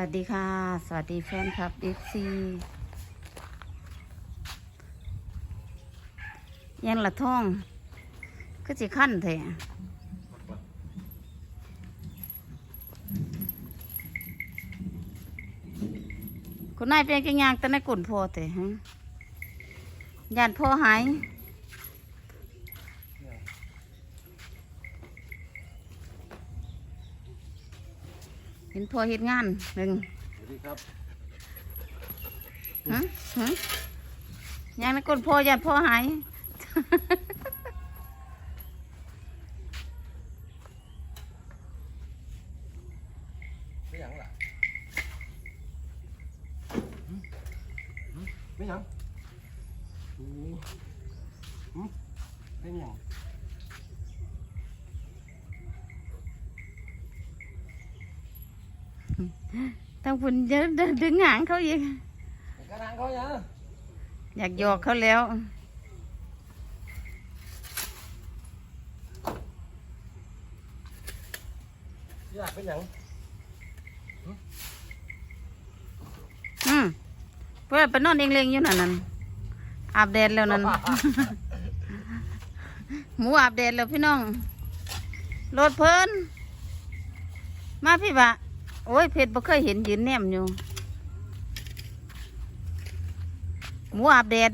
วัสดีค่ะ สวัสดีแฟนคลับเอฟซียังละท่อง ก็จะขั้นแท้คุณนายเป็นกันยางแต่ในกลุ่นพอแต่ฮะยานพ่อหาย เห็นพ่อเฮ็ดงานหนึ่งสวัสดีครับฮะฮะยางในกุ่นพ่อยานพ่อหายไม่หยังล่ะหึหึไม่หยังโอ้หึเป็นหยัง ต้องพุ่นเยอะดึงหางเขาอีกไปกระนังเขายังอยากหยอกเขาแล้ว อยากเป็นหยังอืมเพื่อไปนอนเองเลงๆอยู่นั่นนั่นอาบแดดแล้วนั่นหมูอาบแดดแล้วพี่น้องรถเพลินมาพี่บะ โอ้ยเพชรบ่เคยเห็นยืนแนมอยู่ หมูอาบแดด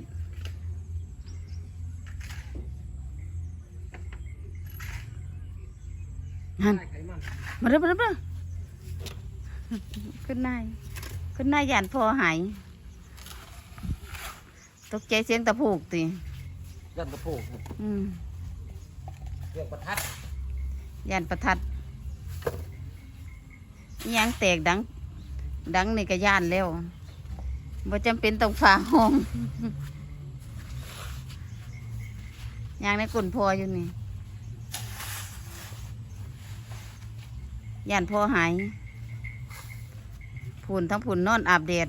หันไขมันมาเร็วมาเร็วมาเร็วขึ้นนายขึ้นนายยานพอหายตกใจเสียงตะผูกติยันตะโพกอืมเรียกประทัดยานประทัดอิห ยังแตกดัง ดังในี่ก็ย่านแล้วบ่จำเป็นต้องฝ่าห้องยางในกุ่นพออยู่นี่ย่านพอหายผุนทั้งผุนนอนอาบแดด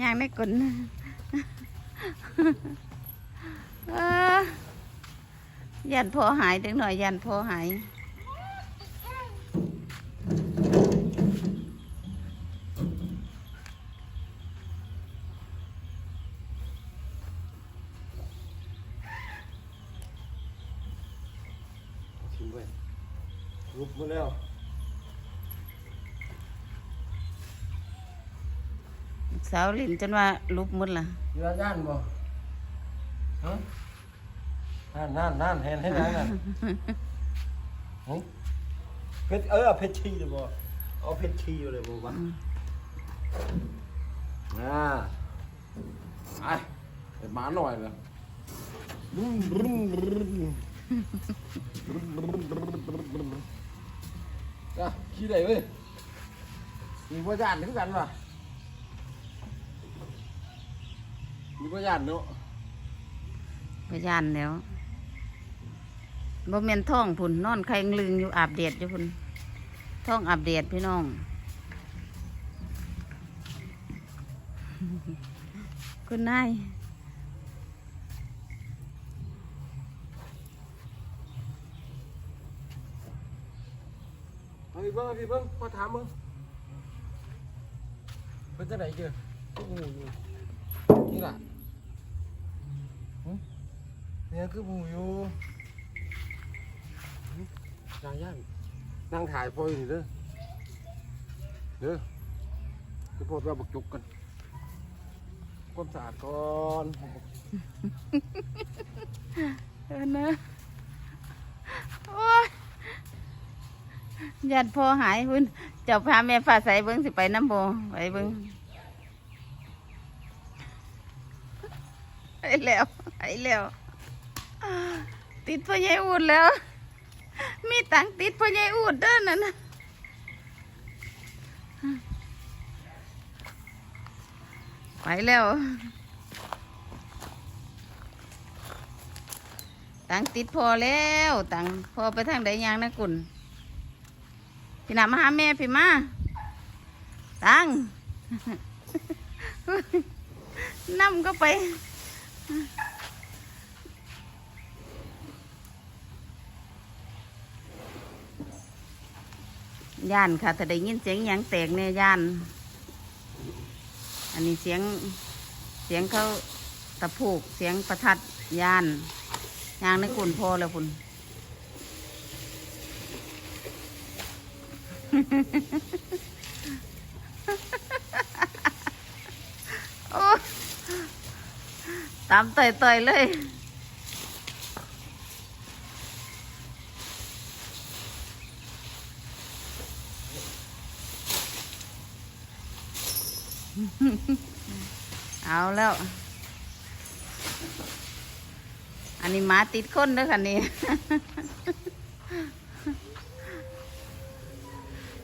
ย่างในกุ่น ยันพอหายเด็กหน่อยยันพอหายชิมไปรุบมาแล้วสาวลินจนว่าลุกหมดละเยือย่านบ่ฮะ นั่นนั่นนั่นเห็นให้ไหนนั่นหึเพชรเออเพชรชีเลยบ่เอาเพชรชีเลยบ่วะอ่าไปเดี๋ยวมาหน่อยเลยจ้ะขี้ไหนเว้ยมีพ่อยานถึงกันป่ะมีพ่อยานเนาะไปยันแล้ว บ่แม่นท้องพุ่นนอนใครลึงอยู่อาบแดดอยู่พุ่นท้องอาบแดดพี่น้อง คุณนายเอาพี่เบิ้งเอาพี่เบิ้งพ่อถามมึงเป็นจะไหนเจอโอ้โหนี่ล่ะหึเนี่ยคือหมูอยู่ นางย่างนางถ่ายพอยนี่เด้อเด้อจะพอเราบักจุกกันความสะอาดก่อนเออนะโอ้ยยันพอหายพุ่นเจ้าพาแม่ฟ้าใสเบิ้งสิไปน้ำโบไปเบิ้งไปแล้วไปแล้ว ติดพ่อใหญ่อูดแล้ว มีตังติดพ่อใหญ่อูดเด้อนั่นนะไปแล้วตังติดพอแล้วตังพอไปทางใดยางนะกุ่นพี่นามาหาแม่พี่มาตังนำก็ไป ย่านค่ะถ้าได้ยินเสียงหยังแตกเนี่ยย่าน อันนี้เสียงเสียงเขาตะพูกเสียงประทัดย่านยางในกุ่นพอแล้วคุณโอ้ตามต่อยๆเลย เอาแล้ว อันนี้หมาติดคนเด้อคันนี้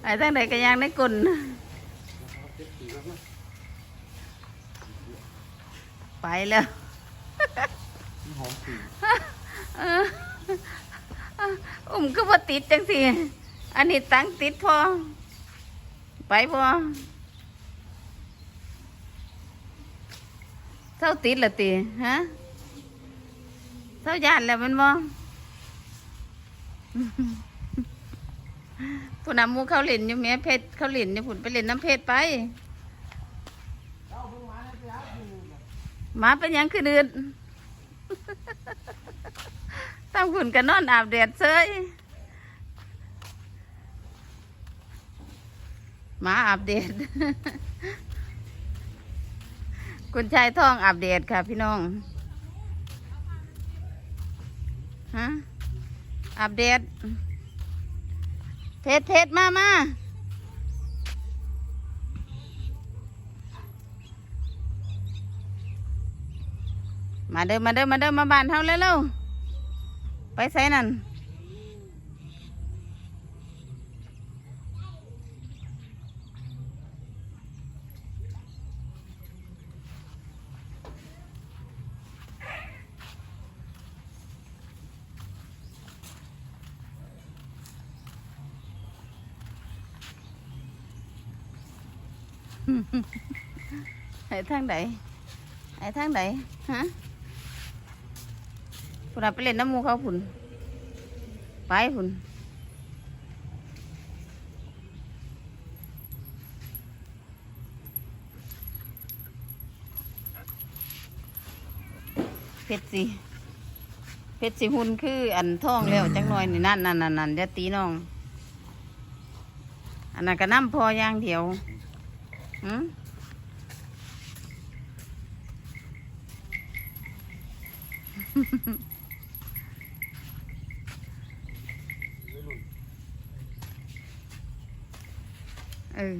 ไอ้ตั้งแต่กระยางในกุนไปแล้วหอมสีอุ้มก็บ่ติดจังสิ อันนี้ตั้งติดพอ ไปพอ เท่าติดละตีฮะเท่าญาติแล้วแมันบ่ผู้นำหมูเขาเล่นอยู่แม่เพชรเขาเล่นอยู่ผุนไปเล่นน้ำเพชรไปหมาเป็นยังคือเดืดตั้งขุนกันนอนอาบแดดเซยหมาอาบแดด คุณชายท่องอาบแดดค่ะพี่น้อง ฮะอาบแดดเพชรเพชรมามามาเด้อมาเด้อมาเด้อมาบ้านเฮาเร็วไปไสนั่น ไอ้ทางไหนไอ้ทางไหนฮะพุ่นไปเล่นน้ำมูเขาพุ่นไปพุ่นเพชรสิเพชรสิหุ่นคืออันท่องแล้วจังหน่อยนี่นั่นนั่นนั่นนั่นเดี๋ยตีน้อง อันนั้นก็น้ำพอย่างเดียว หืมเออ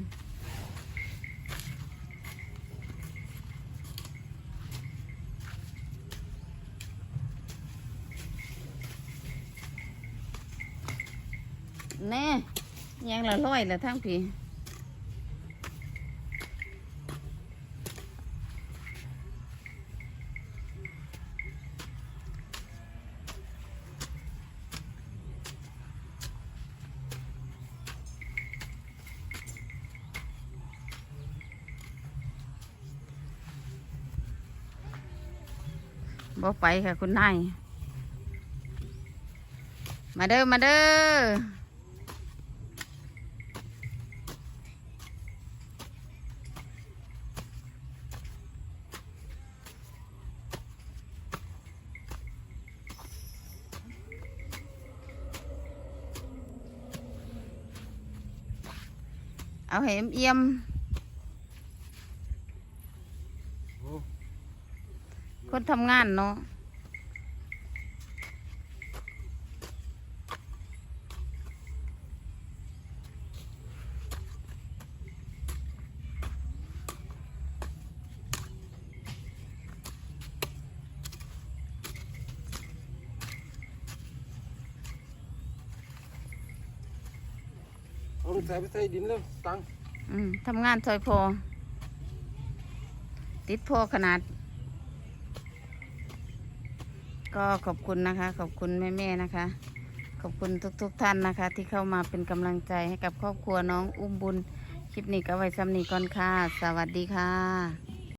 แน่ยังละร้อยละทั้งพี่ บ่ไปค่ะคุณนาย มาเด้อ มาเด้อ เอาให้เอี่ยมๆ คนทำงานเนาะเอาลูกใส่ไปใส่ดินแล้วตังอืมทำงานซอยพอ ติดพอขนาด ก็ขอบคุณนะคะ ขอบคุณแม่ๆนะคะ ขอบคุณทุกๆทท่านนะคะ ที่เข้ามาเป็นกำลังใจให้กับครอบครัวน้องอุ้มบุญ คลิปนี้ก็ไว้ซ้ำนี้ก่อนค่ะ สวัสดีค่ะ